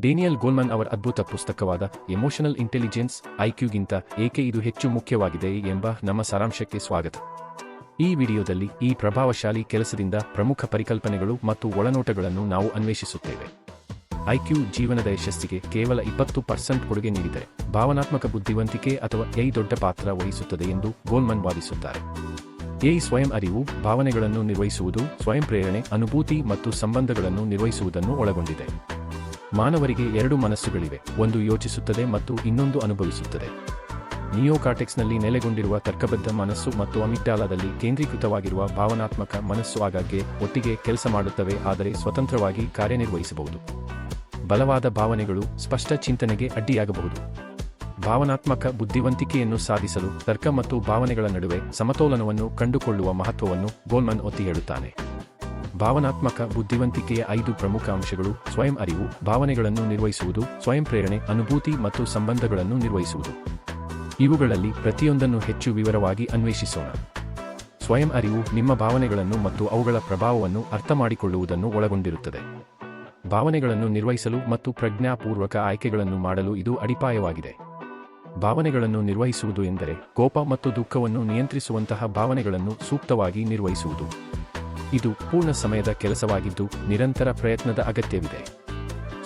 Daniel Goleman ಅವರ ಅದ್ಭುತ ಪುಸ್ತಕವಾದ emotional intelligence ಐಕ್ಯೂಗಿಂತ ಏಕೆ ಇದು ಹೆಚ್ಚು ಮುಖ್ಯವಾಗಿದೆ ಎಂಬ ನಮ್ಮ ಸಾರಾಂಶಕ್ಕೆ ಸ್ವಾಗತ. ಈ ವಿಡಿಯೋದಲ್ಲಿ ಈ ಪ್ರಭಾವಶಾಲಿ ಕೆಲಸದಿಂದ ಪ್ರಮುಖ ಪರಿಕಲ್ಪನೆಗಳು ಮತ್ತು ಒಳನೋಟಗಳನ್ನು ನಾವು ಅನ್ವೇಷಿಸುತ್ತೇವೆ. ಐಕ್ಯೂ ಜೀವನದ ಯಶಸ್ಸಿಗೆ ಕೇವಲ ಇಪ್ಪತ್ತು ಪರ್ಸೆಂಟ್ ಕೊಡುಗೆ ನೀಡಿದರೆ ಭಾವನಾತ್ಮಕ ಬುದ್ಧಿವಂತಿಕೆ ಅಥವಾ ಎಐ ದೊಡ್ಡ ಪಾತ್ರ ವಹಿಸುತ್ತದೆ ಎಂದು ಗೋಲ್ಮನ್ ವಾದಿಸುತ್ತಾರೆ. ಎ ಸ್ವಯಂ ಅರಿವು, ಭಾವನೆಗಳನ್ನು ನಿರ್ವಹಿಸುವುದು, ಸ್ವಯಂ ಪ್ರೇರಣೆ, ಅನುಭೂತಿ ಮತ್ತು ಸಂಬಂಧಗಳನ್ನು ನಿರ್ವಹಿಸುವುದನ್ನು ಒಳಗೊಂಡಿದೆ. ಮಾನವರಿಗೆ ಎರಡು ಮನಸ್ಸುಗಳಿವೆ, ಒಂದು ಯೋಚಿಸುತ್ತದೆ ಮತ್ತು ಇನ್ನೊಂದು ಅನುಭವಿಸುತ್ತದೆ. ನಿಯೋಕಾಟೆಕ್ಸ್ನಲ್ಲಿ ನೆಲೆಗೊಂಡಿರುವ ತರ್ಕಬದ್ಧ ಮನಸ್ಸು ಮತ್ತು ಅಮಿಗ್ಡಾಲಾದಲ್ಲಿ ಕೇಂದ್ರೀಕೃತವಾಗಿರುವ ಭಾವನಾತ್ಮಕ ಮನಸ್ಸು ಆಗಾಗ್ಗೆ ಒಟ್ಟಿಗೆ ಕೆಲಸ ಮಾಡುತ್ತವೆ, ಆದರೆ ಸ್ವತಂತ್ರವಾಗಿ ಕಾರ್ಯನಿರ್ವಹಿಸಬಹುದು. ಬಲವಾದ ಭಾವನೆಗಳು ಸ್ಪಷ್ಟ ಚಿಂತನೆಗೆ ಅಡ್ಡಿಯಾಗಬಹುದು. ಭಾವನಾತ್ಮಕ ಬುದ್ಧಿವಂತಿಕೆಯನ್ನು ಸಾಧಿಸಲು ತರ್ಕ ಮತ್ತು ಭಾವನೆಗಳ ನಡುವೆ ಸಮತೋಲನವನ್ನು ಕಂಡುಕೊಳ್ಳುವ ಮಹತ್ವವನ್ನು ಗೋಲ್ಮನ್ ಒತ್ತಿ ಹೇಳುತ್ತಾನೆ. ಭಾವನಾತ್ಮಕ ಬುದ್ಧಿವಂತಿಕೆಯ ಐದು ಪ್ರಮುಖ ಅಂಶಗಳು ಸ್ವಯಂ ಅರಿವು, ಭಾವನೆಗಳನ್ನು ನಿರ್ವಹಿಸುವುದು, ಸ್ವಯಂ ಪ್ರೇರಣೆ, ಅನುಭೂತಿ ಮತ್ತು ಸಂಬಂಧಗಳನ್ನು ನಿರ್ವಹಿಸುವುದು. ಇವುಗಳಲ್ಲಿ ಪ್ರತಿಯೊಂದನ್ನು ಹೆಚ್ಚು ವಿವರವಾಗಿ ಅನ್ವೇಷಿಸೋಣ. ಸ್ವಯಂ ಅರಿವು ನಿಮ್ಮ ಭಾವನೆಗಳನ್ನು ಮತ್ತು ಅವುಗಳ ಪ್ರಭಾವವನ್ನು ಅರ್ಥಮಾಡಿಕೊಳ್ಳುವುದನ್ನು ಒಳಗೊಂಡಿರುತ್ತದೆ. ಭಾವನೆಗಳನ್ನು ನಿರ್ವಹಿಸಲು ಮತ್ತು ಪ್ರಜ್ಞಾಪೂರ್ವಕ ಆಯ್ಕೆಗಳನ್ನು ಮಾಡಲು ಇದು ಅಡಿಪಾಯವಾಗಿದೆ. ಭಾವನೆಗಳನ್ನು ನಿರ್ವಹಿಸುವುದು ಎಂದರೆ ಕೋಪ ಮತ್ತು ದುಃಖವನ್ನು ನಿಯಂತ್ರಿಸುವಂತಹ ಭಾವನೆಗಳನ್ನು ಸೂಕ್ತವಾಗಿ ನಿರ್ವಹಿಸುವುದು. ಇದು ಪೂರ್ಣ ಸಮಯದ ಕೆಲಸವಾಗಿದ್ದು ನಿರಂತರ ಪ್ರಯತ್ನದ ಅಗತ್ಯವಿದೆ.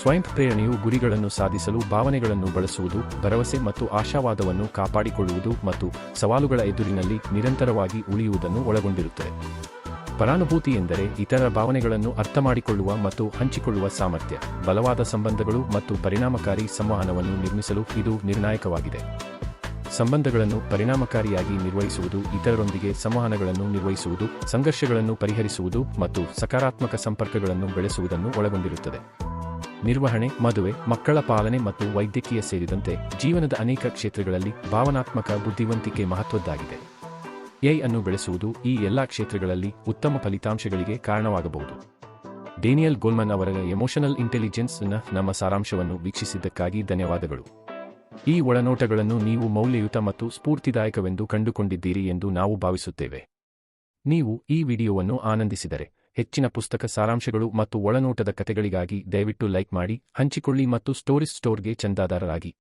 ಸ್ವಯಂ ಪ್ರೇರಣೆಯು ಗುರಿಗಳನ್ನು ಸಾಧಿಸಲು ಭಾವನೆಗಳನ್ನು ಬಳಸುವುದು, ಭರವಸೆ ಮತ್ತು ಆಶಾವಾದವನ್ನು ಕಾಪಾಡಿಕೊಳ್ಳುವುದು ಮತ್ತು ಸವಾಲುಗಳ ಎದುರಿನಲ್ಲಿ ನಿರಂತರವಾಗಿ ಉಳಿಯುವುದನ್ನು ಒಳಗೊಂಡಿರುತ್ತದೆ. ಪರಾನುಭೂತಿ ಎಂದರೆ ಇತರ ಭಾವನೆಗಳನ್ನು ಅರ್ಥಮಾಡಿಕೊಳ್ಳುವ ಮತ್ತು ಹಂಚಿಕೊಳ್ಳುವ ಸಾಮರ್ಥ್ಯ, ಬಲವಾದ ಸಂಬಂಧಗಳು ಮತ್ತು ಪರಿಣಾಮಕಾರಿ ಸಂವಹನವನ್ನು ನಿರ್ಮಿಸಲು ಇದು ನಿರ್ಣಾಯಕವಾಗಿದೆ. ಸಂಬಂಧಗಳನ್ನು ಪರಿಣಾಮಕಾರಿಯಾಗಿ ನಿರ್ವಹಿಸುವುದು, ಇತರರೊಂದಿಗೆ ಸಂವಹನಗಳನ್ನು ನಿರ್ವಹಿಸುವುದು, ಸಂಘರ್ಷಗಳನ್ನು ಪರಿಹರಿಸುವುದು ಮತ್ತು ಸಕಾರಾತ್ಮಕ ಸಂಪರ್ಕಗಳನ್ನು ಬೆಳೆಸುವುದನ್ನು ಒಳಗೊಂಡಿರುತ್ತದೆ. ನಿರ್ವಹಣೆ, ಮದುವೆ, ಮಕ್ಕಳ ಪಾಲನೆ ಮತ್ತು ವೈದ್ಯಕೀಯ ಸೇರಿದಂತೆ ಜೀವನದ ಅನೇಕ ಕ್ಷೇತ್ರಗಳಲ್ಲಿ ಭಾವನಾತ್ಮಕ ಬುದ್ಧಿವಂತಿಕೆ ಮಹತ್ವದ್ದಾಗಿದೆ. ಎಐ ಅನ್ನು ಬೆಳೆಸುವುದು ಈ ಎಲ್ಲಾ ಕ್ಷೇತ್ರಗಳಲ್ಲಿ ಉತ್ತಮ ಫಲಿತಾಂಶಗಳಿಗೆ ಕಾರಣವಾಗಬಹುದು. ಡೇನಿಯಲ್ ಗೋಲ್ಮನ್ ಅವರ ಎಮೋಷನಲ್ ಇಂಟೆಲಿಜೆನ್ಸ್ನ ನಮ್ಮ ಸಾರಾಂಶವನ್ನು ವೀಕ್ಷಿಸಿದ್ದಕ್ಕಾಗಿ ಧನ್ಯವಾದಗಳು. ಈ ಒಳನೋಟಗಳನ್ನು ನೀವು ಮೌಲ್ಯಯುತ ಮತ್ತು ಸ್ಫೂರ್ತಿದಾಯಕವೆಂದು ಕಂಡುಕೊಂಡಿದ್ದೀರಿ ಎಂದು ನಾವು ಭಾವಿಸುತ್ತೇವೆ. ನೀವು ಈ ವಿಡಿಯೋವನ್ನು ಆನಂದಿಸಿದರೆ ಹೆಚ್ಚಿನ ಪುಸ್ತಕ ಸಾರಾಂಶಗಳು ಮತ್ತು ಒಳನೋಟದ ಕಥೆಗಳಿಗಾಗಿ ದಯವಿಟ್ಟು ಲೈಕ್ ಮಾಡಿ, ಹಂಚಿಕೊಳ್ಳಿ ಮತ್ತು ಸ್ಟೋರಿಸ್ ಸ್ಟೋರ್ಗೆ ಚಂದಾದಾರರಾಗಿ.